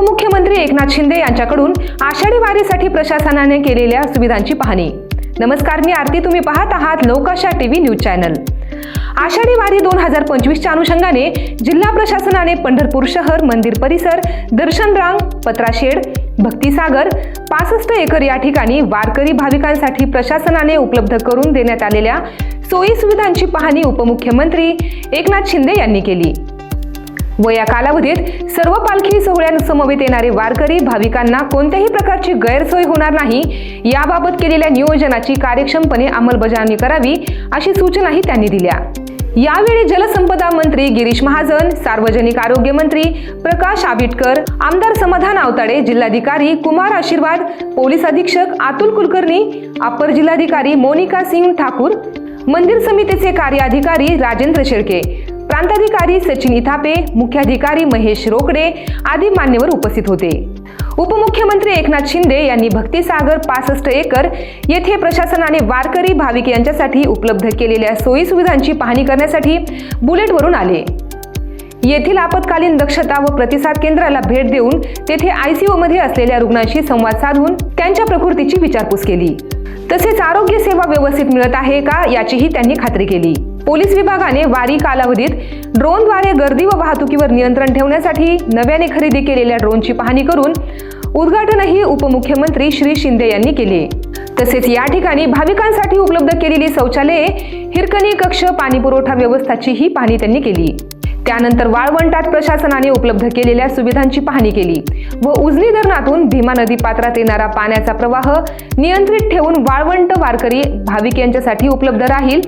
उपमुख्यमंत्री एकनाथ शिंदे यांच्याकडून आषाढी वारीसाठी प्रशासनाने केलेल्या सुविधांची पाहणी. नमस्कार मी आरती. तुम्ही पाहत आहात Lokasha TV news channel. Ashadhi Wari दोन हजार पंचवीसच्या अनुषंगाने जिल्हा प्रशासनाने पंढरपूर शहर मंदिर परिसर दर्शन रांग पत्राशेड भक्तिसागर पासष्ट एकर या ठिकाणी वारकरी भाविकांसाठी प्रशासनाने उपलब्ध करून देण्यात आलेल्या सोयी सुविधांची पाहणी उपमुख्यमंत्री एकनाथ शिंदे यांनी केली. व या कालावधीत सर्व पालखी सोहळ्यांसमवेत येणारे वारकरी भाविकांना कोणत्याही प्रकारची गैरसोय होणार नाही याबाबत केलेल्या नियोजनाची कार्यक्षमपणे अंमलबजावणी करावी अशी सूचनाही त्यांनी दिल्या. यावेळी जलसंपदा मंत्री गिरीश महाजन सार्वजनिक आरोग्य मंत्री प्रकाश आबिटकर आमदार समाधान आवताडे जिल्हाधिकारी कुमार आशीर्वाद पोलीस अधीक्षक अतुल कुलकर्णी अप्पर जिल्हाधिकारी मोनिका सिंग ठाकूर मंदिर समितीचे कार्याधिकारी राजेंद्र शेळके प्रांताधिकारी सचिन इथापे मुख्याधिकारी महेश रोकडे आदी मान्यवर उपस्थित होते. उपमुख्यमंत्री एकनाथ शिंदे यांनी भक्तिसागर पासष्ट एकर येथे प्रशासनाने वारकरी भाविक यांच्यासाठी उपलब्ध केलेल्या सोयी सुविधांची पाहणी करण्यासाठी बुलेटवरून आले. येथील आपत्कालीन दक्षता व प्रतिसाद केंद्राला भेट देऊन तेथे आयसीयू मध्ये असलेल्या रुग्णांशी संवाद साधून त्यांच्या प्रकृतीची विचारपूस केली. तसेच आरोग्य सेवा व्यवस्थित मिळत आहे का याचीही त्यांनी खात्री केली. पोलीस विभागाने वारी कालावधीत ड्रोनद्वारे गर्दी व वाहतुकीवर नियंत्रण ठेवण्यासाठी नव्याने खरेदी केलेल्या ड्रोनची पाहणी करून उद्घाटनही उपमुख्यमंत्री श्री शिंदे यांनी केले. तसेच या ठिकाणी भाविकांसाठी उपलब्ध केलेली शौचालये हिरकणी कक्ष पाणीपुरवठा व्यवस्थाचीही पाहणी त्यांनी केली. त्यानंतर वाळवंटात प्रशासनाने उपलब्ध केलेल्या सुविधांची पाहणी केली व उजनी धरणातून भीमा नदी पात्रात येणारा पाण्याचा प्रवाह नियंत्रित ठेवून वाळवंट वारकरी भाविक यांच्यासाठी उपलब्ध राहील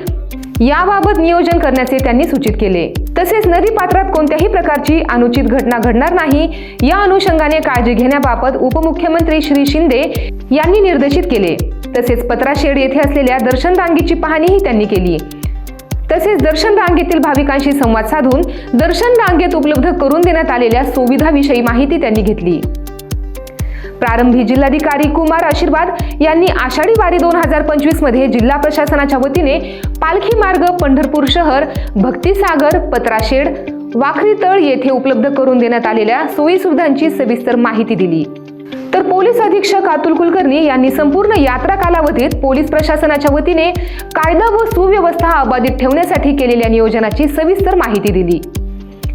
याबाबत नियोजन करण्याचे त्यांनी सूचित केले. तसेच नदी पात्रात कोणत्याही प्रकारची अनुचित घटना घडणार नाही या अनुषंगाने काळजी घेण्याबाबत उपमुख्यमंत्री श्री शिंदे यांनी निर्देशित केले. तसेच पत्राशेड येथे असलेल्या दर्शन रांगेची पाहणीही त्यांनी केली. तसेच दर्शन रांगेतील भाविकांशी संवाद साधून दर्शन रांगेत उपलब्ध करून देण्यात आलेल्या सुविधाविषयी माहिती त्यांनी घेतली. प्रारंभी जिल्हाधिकारी कुमार आशीर्वाद यांनी आषाढी वारी दोन हजार पंचवीसमध्ये जिल्हा प्रशासनाच्या वतीने पालखी मार्ग पंढरपूर शहर भक्तीसागर पत्राशेड वाखरी तळ येथे उपलब्ध करून देण्यात आलेल्या सोयी सुविधांची सविस्तर माहिती दिली. तर पोलीस अधीक्षक अतुल कुलकर्णी यांनी संपूर्ण यात्रा कालावधीत पोलीस प्रशासनाच्या वतीने कायदा व सुव्यवस्था अबाधित ठेवण्यासाठी केलेल्या नियोजनाची सविस्तर माहिती दिली.